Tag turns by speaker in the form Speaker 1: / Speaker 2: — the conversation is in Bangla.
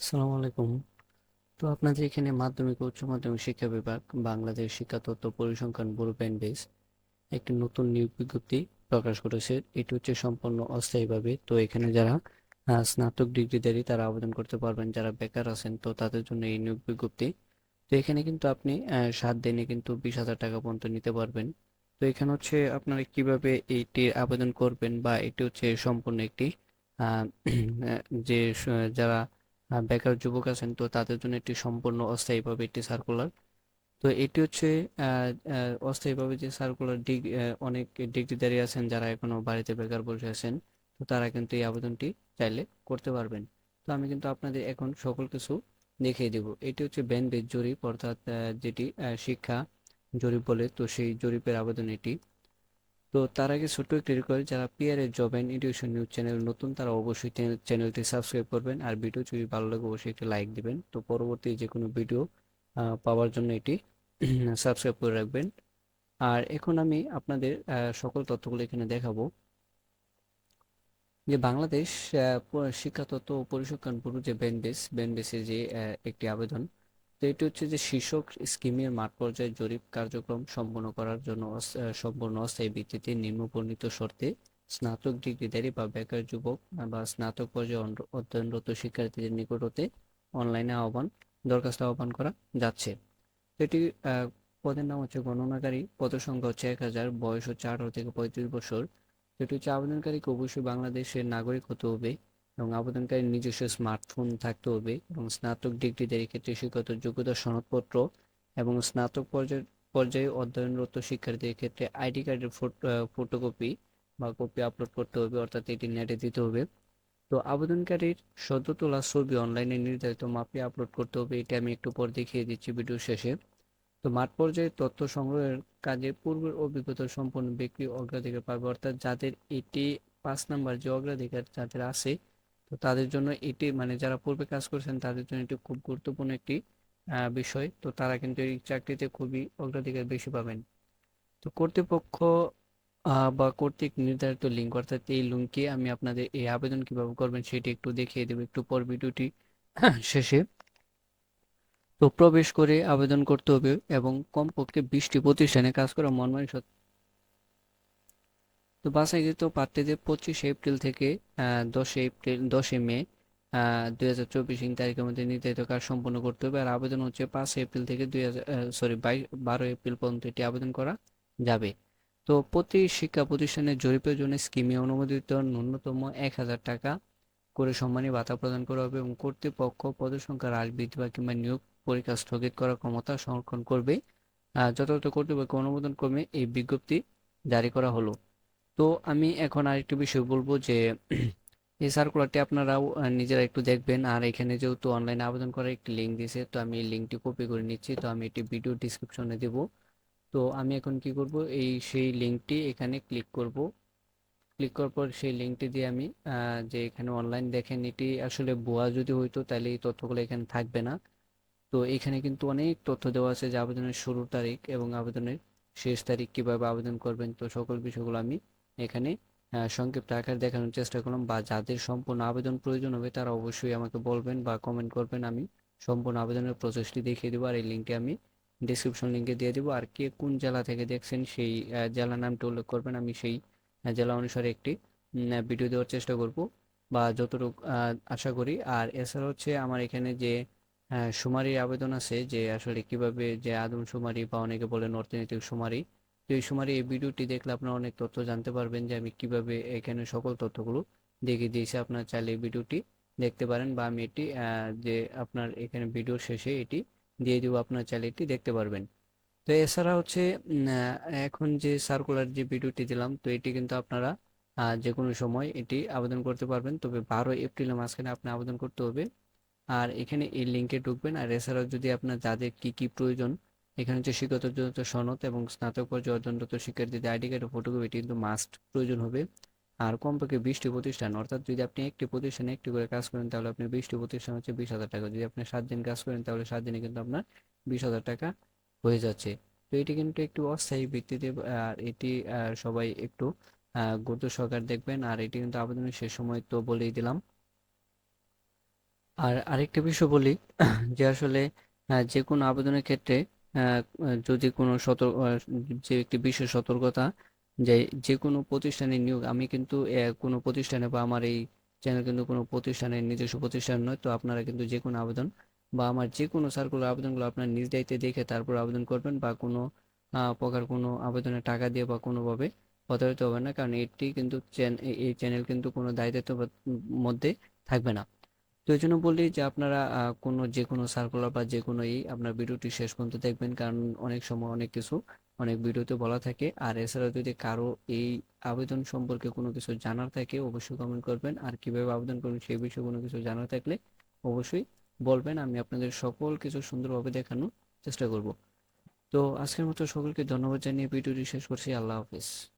Speaker 1: আসসালামু আলাইকুম। তো আপনাদের এখানে মাধ্যমিক উচ্চ মাধ্যমিক শিক্ষা বিভাগ, বাংলাদেশ শিক্ষা তত্ত্ব পরিসংখ্যান ব্যুরো ব্যাংডেজ একটি নতুন নিয়োগ বিজ্ঞপ্তি প্রকাশ করেছে। এটি হচ্ছে সম্পূর্ণ অস্থায়ীভাবে। তো এখানে যারা স্নাতক ডিগ্রিধারী তারা আবেদন করতে পারবেন। যারা বেকার আছেন, তো তাদের জন্য এই নিয়োগ বিজ্ঞপ্তি। তো এখানে কিন্তু আপনি সাত দিনে কিন্তু বিশ হাজার টাকা পর্যন্ত নিতে পারবেন। তো এখানে হচ্ছে আপনারা কীভাবে এইটির আবেদন করবেন বা এটি হচ্ছে সম্পূর্ণ একটি যে যারা বেকার যুবক আছেন তো তাদের জন্য একটি সম্পূর্ণ অস্থায়ীভাবে একটি সার্কুলার তো এটি হচ্ছে অস্থায়ীভাবে যে সার্কুলার ডিগ আহ, অনেক ডিগ্রিধারী আছেন যারা এখনও বাড়িতে বেকার বসে আছেন তো তারা কিন্তু এই আবেদনটি চাইলে করতে পারবেন। তো আমি কিন্তু আপনাদের এখন সকল কিছু দেখিয়ে দিব। এটি হচ্ছে ব্যান্ডেজ জরিপ অর্থাৎ যেটি শিক্ষা জরিপ বলে তো সেই জরিপের আবেদন এটি। তো তার আগে ছোট্ট একটি রিকোয়েস্ট যারা এর job and education news channel নতুন, তারা অবশ্যই চ্যানেলটি সাবস্ক্রাইব করবেন। আর ভিডিও যদি ভালো লাগে, অবশ্যই একটি লাইক দিবেন। তো পরবর্তী যে কোনো ভিডিও পাওয়ার জন্য এটি সাবস্ক্রাইব করে রাখবেন। আর এখন আমি আপনাদের সকল তথ্যগুলো এখানে দেখাবো। যে বাংলাদেশ শিক্ষা তত্ত্ব পরিসংখ্যান ব্যুরো যে ব্যাংবেস ব্যাংবেসের যে একটি আবেদন তো এটি হচ্ছে যে শীর্ষক স্কিমের মাঠ পর্যায়ে জরিপ কার্যক্রম সম্পন্ন করার জন্য সম্পূর্ণ অস্থায়ী ভিত্তিতে নিম্ন বর্ণিত শর্তে স্নাতক ডিগ্রিধারী বা বেকার যুবক বা স্নাতক পর্যায়ে অধ্যয়নরত শিক্ষার্থীদের নিকট হতে অনলাইনে আহ্বান, দরখাস্ত আহ্বান করা যাচ্ছে। এটি পদের নাম হচ্ছে গণনাকারী, পদ সংখ্যা হচ্ছে এক হাজার, বয়স হচ্ছে আঠারো থেকে পঁয়ত্রিশ বছর। এটি হচ্ছে আবেদনকারীকে অবশ্যই বাংলাদেশের নাগরিক হতে হবে। এবং আবেদনকারীর নিজস্ব স্মার্টফোন থাকতে হবে এবং স্নাতক ডিগ্রিধারী ক্ষেত্রে শিক্ষাগত যোগ্যতা সনদপত্র এবং স্নাতক পর্যায়ে পর্যায়ে অধ্যয়নরত শিক্ষার্থীদের ক্ষেত্রে আইডি কার্ডের ফটোকপি বা কপি আপলোড করতে হবে, অর্থাৎ এটি নেটে দিতে হবে। তো আবেদনকারীর সদ্য তোলা ছবি অনলাইনে নির্ধারিত মাপে আপলোড করতে হবে, এটি আমি একটু পর দেখিয়ে দিচ্ছি ভিডিও শেষে। তো মাঠ পর্যায়ে তথ্য সংগ্রহের কাজে পূর্বের অভিজ্ঞতা সম্পন্ন ব্যক্তি অগ্রাধিকার পাবে, অর্থাৎ যাদের এটি পাঁচ নাম্বার যে অগ্রাধিকার যাদের আছে তো তাদের জন্য এটি মানে যারা পূর্বে কাজ করেছেন তাদের জন্য এটি খুব গুরুত্বপূর্ণ একটি বিষয়। তো তারা কিন্তু এই চাকরিতে খুবই অগ্রাধিকার বেশি পাবেন। তো কর্তৃপক্ষ বা কর্তৃক নির্ধারিত লিঙ্ক, অর্থাৎ এই লিঙ্কে আমি আপনাদের এই আবেদন কীভাবে করবেন সেটি একটু দেখিয়ে দেবো একটু পর ভিডিওটি শেষে। তো প্রবেশ করে আবেদন করতে হবে এবং কমপক্ষে বিশটি প্রতিষ্ঠানে কাজ করা মর্মাংসত তো বাছাইকৃত প্রার্থীদের পঁচিশে এপ্রিল থেকে দশই এপ্রিল দশই মে দুই হাজার চব্বিশ তারিখের মধ্যে নির্ধারিত কাজ সম্পন্ন করতে হবে। আর আবেদন হচ্ছে পাঁচ এপ্রিল থেকে দুই হাজার সরি বাইশ, বারো এপ্রিল পর্যন্ত এটি আবেদন করা যাবে। তো প্রতি শিক্ষা প্রতিষ্ঠানের জরিপের জন্য স্কিমে অনুমোদিত ন্যূনতম এক হাজার টাকা করে সম্মানী ভাতা প্রদান করা হবে এবং কর্তৃপক্ষ পদের সংখ্যা হ্রাস বৃদ্ধি বা কিংবা নিয়োগ পরীক্ষা স্থগিত করার ক্ষমতা সংরক্ষণ করবে। যথাযথ কর্তৃপক্ষ অনুমোদন ক্রমে এই বিজ্ঞপ্তি জারি করা হলো। তো আমি এখন আরেকটি বিষয় বলব যে, এই সার্কুলারটি আপনারাও নিজেরা একটু দেখবেন। আর এখানে যেহেতু অনলাইনে আবেদন করার একটি লিঙ্ক দিয়েছে, তো আমি এই লিঙ্কটি কপি করে নিচ্ছি। তো আমি এটি ভিডিও ডিসক্রিপশনে দেব। তো আমি এখন কি করব? এই সেই লিঙ্কটি এখানে ক্লিক করব। ক্লিক করার পর সেই লিঙ্কটি দিয়ে আমি যে এখানে অনলাইন দেখেন, এটি আসলে ভুয়া যদি হইতো, তাহলে এই তথ্যগুলো এখানে থাকবে না। তো এখানে কিন্তু অনেক তথ্য দেওয়া আছে যে আবেদনের শুরুর তারিখ এবং আবেদনের শেষ তারিখ কীভাবে আবেদন করবেন। তো সকল বিষয়গুলো আমি এখানে সংক্ষিপ্ত আকারে দেখানোর চেষ্টা করলাম বা যাদের সম্পূর্ণ আবেদন প্রয়োজন হবে তারা অবশ্যই আমাকে বলবেন বা কমেন্ট করবেন। আমি সম্পূর্ণ আবেদনের প্রসেসটি দেখিয়ে দেবো আর এই লিঙ্কটি আমি ডিসক্রিপশন লিঙ্কে দিয়ে দেবো। আর কে কোন জেলা থেকে দেখছেন সেই জেলার নামটি উল্লেখ করবেন। আমি সেই জেলা অনুসারে একটি ভিডিও দেওয়ার চেষ্টা করব বা যতটুকু আশা করি। আর এছাড়া হচ্ছে আমার এখানে যে শুমারির আবেদন আছে যে আসলে কীভাবে যে আদমশুমারি বা অনেকে বলেন অর্থনৈতিক শুমারি তো এই সময় এই ভিডিওটি দেখলে আপনারা অনেক তথ্য জানতে পারবেন যে আমি কীভাবে এখানে সকল তথ্যগুলো দেখিয়ে দিয়েছি। আপনারা চাইলে এই ভিডিওটি দেখতে পারেন বা আমি এটি যে আপনার এখানে ভিডিওর শেষে এটি দিয়ে দিব, আপনার চাইলে এটি দেখতে পারবেন। তো এছাড়া হচ্ছে এখন যে সার্কুলার যে ভিডিওটি দিলাম, তো এটি কিন্তু আপনারা যে কোনো সময় এটি আবেদন করতে পারবেন। তবে বারো এপ্রিলের মাঝখানে আপনি আবেদন করতে হবে। আর এখানে এই লিঙ্কে ঢুকবেন। আর এছাড়াও যদি আপনার যাদের কি কি প্রয়োজন এখানে হচ্ছে শিক্ষাগত সনদ এবং স্নাতক পর্যায়ে অধ্যয়নরত শিক্ষার্থীদের আইডি কার্ড ও ফটোকপি কিন্তু মাস্ট প্রয়োজন হবে। আর কমপক্ষে বিশটি প্রতিষ্ঠান, অর্থাৎ যদি আপনি একটি প্রতিষ্ঠানে একটি করে কাজ করেন, তাহলে আপনি বিশটি প্রতিষ্ঠান হচ্ছে বিশ হাজার টাকা। যদি আপনি সাত দিন কাজ করেন, তাহলে সাত দিনে কিন্তু আপনার বিশ হাজার টাকা হয়ে যাচ্ছে। তো এটি কিন্তু একটু অস্থায়ী ভিত্তিতে, আর এটি সবাই একটু গুরুত্ব সহকারে দেখবেন। আর এটি কিন্তু আবেদনের শেষ সময় তো বলেই দিলাম। আর আরেকটা বিষয় বলি, যে আসলে যে কোনো আবেদনের ক্ষেত্রে যদি কোনো সতর্ক যে একটি বিশেষ সতর্কতা, যে যে কোনো প্রতিষ্ঠানে নিয়োগ, আমি কিন্তু কোনো প্রতিষ্ঠানে বা আমার এই চ্যানেল কিন্তু কোনো প্রতিষ্ঠানের নিজস্ব প্রতিষ্ঠান নয়, তো আপনারা কিন্তু যে কোনো আবেদন বা আমার যে কোনো সার্কুলার আবেদনগুলো আপনার নিজ দায়িত্বে দেখে তারপর আবেদন করবেন বা কোনো প্রকার কোনো আবেদনে টাকা দিয়ে বা কোনোভাবে প্রতারিত হবে না, কারণ এটি কিন্তু এই চ্যানেল কিন্তু কোনো দায়িত্বের মধ্যে থাকবে না। তো এই জন্য বলি যে আপনারা কোনো যে কোনো সার্কুলার বা যে কোনো এই আপনার ভিডিওটি শেষ পর্যন্ত দেখবেন। কারণ অনেক সময় অনেক কিছু, অনেক ভিডিওতে বলা থাকে। আর এছাড়া যদি কারও এই আবেদন সম্পর্কে কোনো কিছু জানার থাকে, অবশ্যই কমেন্ট করবেন। আর কীভাবে আবেদন করবেন সেই বিষয়ে কোনো কিছু জানার থাকলে অবশ্যই বলবেন। আমি আপনাদের সকল কিছু সুন্দরভাবে দেখানোর চেষ্টা করব। তো আজকের মতো সকলকে ধন্যবাদ জানিয়ে ভিডিওটি শেষ করছি। আল্লাহ হাফিজ।